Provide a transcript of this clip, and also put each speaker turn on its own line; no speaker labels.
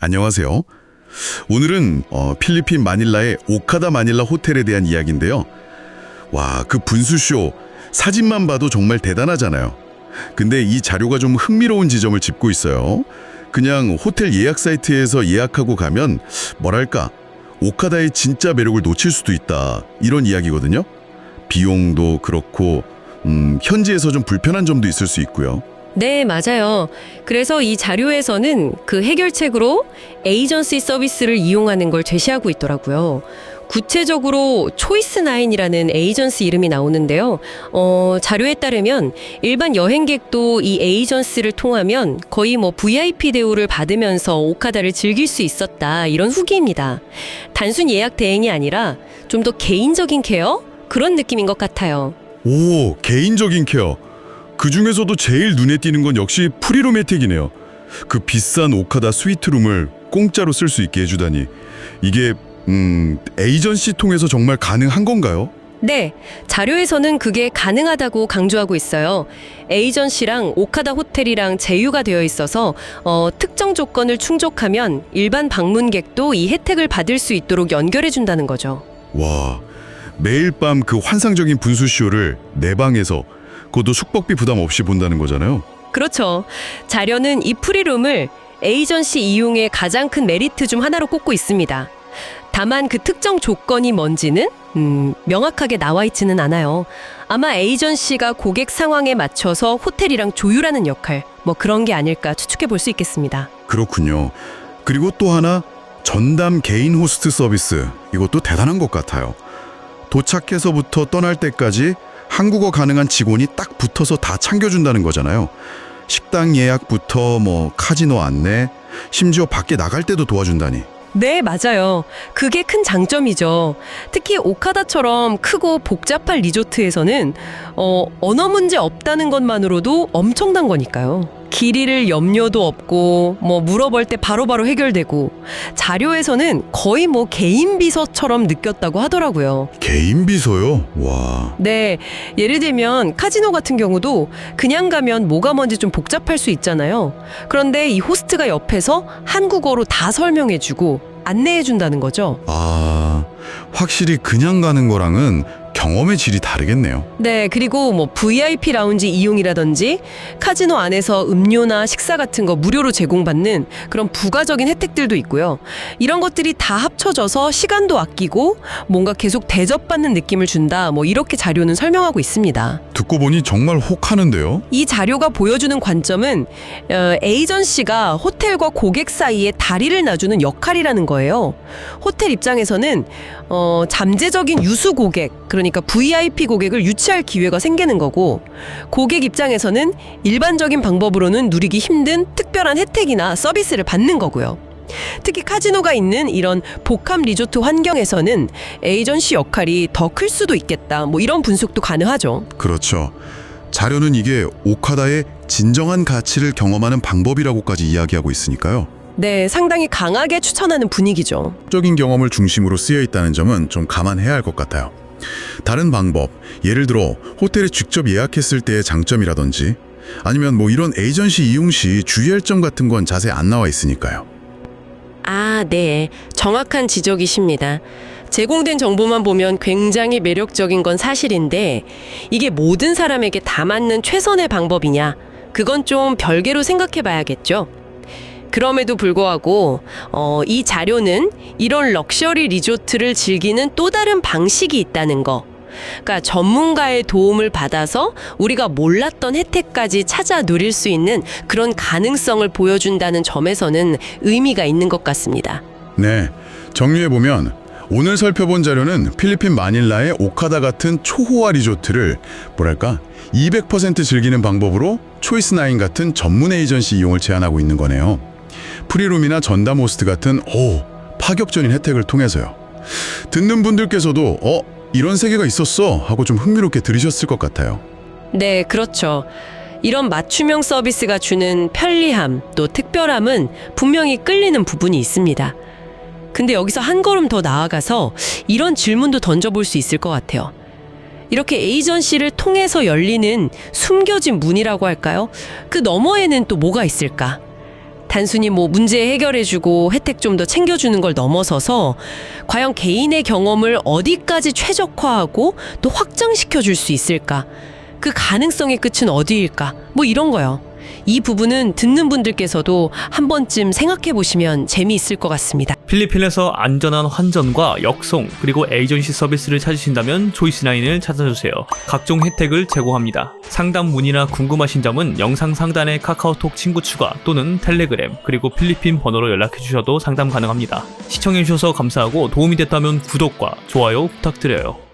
안녕하세요. 오늘은 어, 필리핀 마닐라의 오카다 마닐라 호텔에 대한 이야기인데요. 와, 그 분수쇼 사진만 봐도 정말 대단하잖아요. 근데 이 자료가 좀 흥미로운 지점을 짚고 있어요. 그냥 호텔 예약 사이트에서 예약하고 가면 뭐랄까 오카다의 진짜 매력을 놓칠 수도 있다 이런 이야기거든요. 비용도 그렇고 음, 현지에서 좀 불편한 점도 있을 수 있고요.
네, 맞아요. 그래서 이 자료에서는 그 해결책으로 에이전시 서비스를 이용하는 걸 제시하고 있더라고요. 구체적으로 초이스9이라는 에이전시 이름이 나오는데요. 어, 자료에 따르면 일반 여행객도 이 에이전시를 통하면 거의 뭐 VIP 대우를 받으면서 오카다를 즐길 수 있었다. 이런 후기입니다. 단순 예약 대행이 아니라 좀 더 개인적인 케어? 그런 느낌인 것 같아요.
오, 개인적인 케어. 그 중에서도 제일 눈에 띄는 건 역시 프리로메틱이네요. 그 비싼 오카다 스위트룸을 공짜로 쓸 수 있게 해주다니. 이게 음, 에이전시 통해서 정말 가능한 건가요?
네, 자료에서는 그게 가능하다고 강조하고 있어요. 에이전시랑 오카다 호텔이랑 제휴가 되어 있어서 어, 특정 조건을 충족하면 일반 방문객도 이 혜택을 받을 수 있도록 연결해 준다는 거죠.
와, 매일 밤 그 환상적인 분수 쇼를 내 방에서 그것도 숙박비 부담 없이 본다는 거잖아요.
그렇죠. 자료는 이 프리룸을 에이전시 이용의 가장 큰 메리트 중 하나로 꼽고 있습니다. 다만 그 특정 조건이 뭔지는 음, 명확하게 나와 있지는 않아요. 아마 에이전시가 고객 상황에 맞춰서 호텔이랑 조율하는 역할, 뭐 그런 게 아닐까 추측해 볼 수 있겠습니다.
그렇군요. 그리고 또 하나 전담 개인 호스트 서비스 이것도 대단한 것 같아요. 도착해서부터 떠날 때까지 한국어 가능한 직원이 딱 붙어서 다 챙겨준다는 거잖아요. 식당 예약부터 뭐 카지노 안내, 심지어 밖에 나갈 때도 도와준다니.
네, 맞아요. 그게 큰 장점이죠. 특히 오카다처럼 크고 복잡한 리조트에서는 어, 언어 문제 없다는 것만으로도 엄청난 거니까요. 길 잃을 염려도 없고 뭐 물어볼 때 바로바로 해결되고 자료에서는 거의 뭐 개인 비서처럼 느꼈다고 하더라고요.
개인 비서요? 와.
네, 예를 들면 카지노 같은 경우도 그냥 가면 뭐가 뭔지 좀 복잡할 수 있잖아요. 그런데 이 호스트가 옆에서 한국어로 다 설명해 주고 안내해 준다는 거죠.
아, 확실히 그냥 가는 거랑은 경험의 질이 다르겠네요.
네, 그리고 뭐 VIP 라운지 이용이라든지 카지노 안에서 음료나 식사 같은 거 무료로 제공받는 그런 부가적인 혜택들도 있고요. 이런 것들이 다 합쳐져서 시간도 아끼고 뭔가 계속 대접받는 느낌을 준다. 뭐 이렇게 자료는 설명하고 있습니다.
듣고 보니 정말 혹하는데요.
이 자료가 보여주는 관점은 어, 에이전시가 호텔과 고객 사이에 다리를 놔주는 역할이라는 거예요. 호텔 입장에서는 어, 잠재적인 유수 고객, 그러니까 VIP 고객을 유치할 기회가 생기는 거고, 고객 입장에서는 일반적인 방법으로는 누리기 힘든 특별한 혜택이나 서비스를 받는 거고요. 특히 카지노가 있는 이런 복합 리조트 환경에서는 에이전시 역할이 더 클 수도 있겠다. 뭐 이런 분석도 가능하죠.
그렇죠. 자료는 이게 오카다의 진정한 가치를 경험하는 방법이라고까지 이야기하고 있으니까요.
네, 상당히 강하게 추천하는 분위기죠.
적인 경험을 중심으로 쓰여 있다는 점은 좀 감안해야 할 것 같아요. 다른 방법, 예를 들어 호텔에 직접 예약했을 때의 장점이라든지 아니면 뭐 이런 에이전시 이용 시 주의할 점 같은 건 자세히 안 나와 있으니까요.
아, 네. 정확한 지적이십니다. 제공된 정보만 보면 굉장히 매력적인 건 사실인데 이게 모든 사람에게 다 맞는 최선의 방법이냐? 그건 좀 별개로 생각해 봐야겠죠. 그럼에도 불구하고 어, 이 자료는 이런 럭셔리 리조트를 즐기는 또 다른 방식이 있다는 거. 그러니까 전문가의 도움을 받아서 우리가 몰랐던 혜택까지 찾아 누릴 수 있는 그런 가능성을 보여준다는 점에서는 의미가 있는 것 같습니다.
네, 정리해 보면 오늘 살펴본 자료는 필리핀 마닐라의 오카다 같은 초호화 리조트를 뭐랄까 200% 즐기는 방법으로 초이스9 같은 전문 에이전시 이용을 제안하고 있는 거네요. 프리룸이나 전담 호스트 같은 오 파격적인 혜택을 통해서요. 듣는 분들께서도 어 이런 세계가 있었어 하고 좀 흥미롭게 들으셨을 것 같아요.
네, 그렇죠. 이런 맞춤형 서비스가 주는 편리함 또 특별함은 분명히 끌리는 부분이 있습니다. 근데 여기서 한 걸음 더 나아가서 이런 질문도 던져볼 수 있을 것 같아요. 이렇게 에이전시를 통해서 열리는 숨겨진 문이라고 할까요? 그 너머에는 또 뭐가 있을까? 단순히 뭐 문제 해결해주고 혜택 좀 더 챙겨주는 걸 넘어서서 과연 개인의 경험을 어디까지 최적화하고 또 확장시켜 줄 수 있을까? 그 가능성의 끝은 어디일까? 뭐 이런 거요. 이 부분은 듣는 분들께서도 한 번쯤 생각해 보시면 재미있을 것 같습니다.
필리핀에서 안전한 환전과 역송 그리고 에이전시 서비스를 찾으신다면 조이스나인을 찾아주세요. 각종 혜택을 제공합니다. 상담 문의나 궁금하신 점은 영상 상단의 카카오톡 친구 추가 또는 텔레그램 그리고 필리핀 번호로 연락해 주셔도 상담 가능합니다. 시청해 주셔서 감사하고 도움이 됐다면 구독과 좋아요 부탁드려요.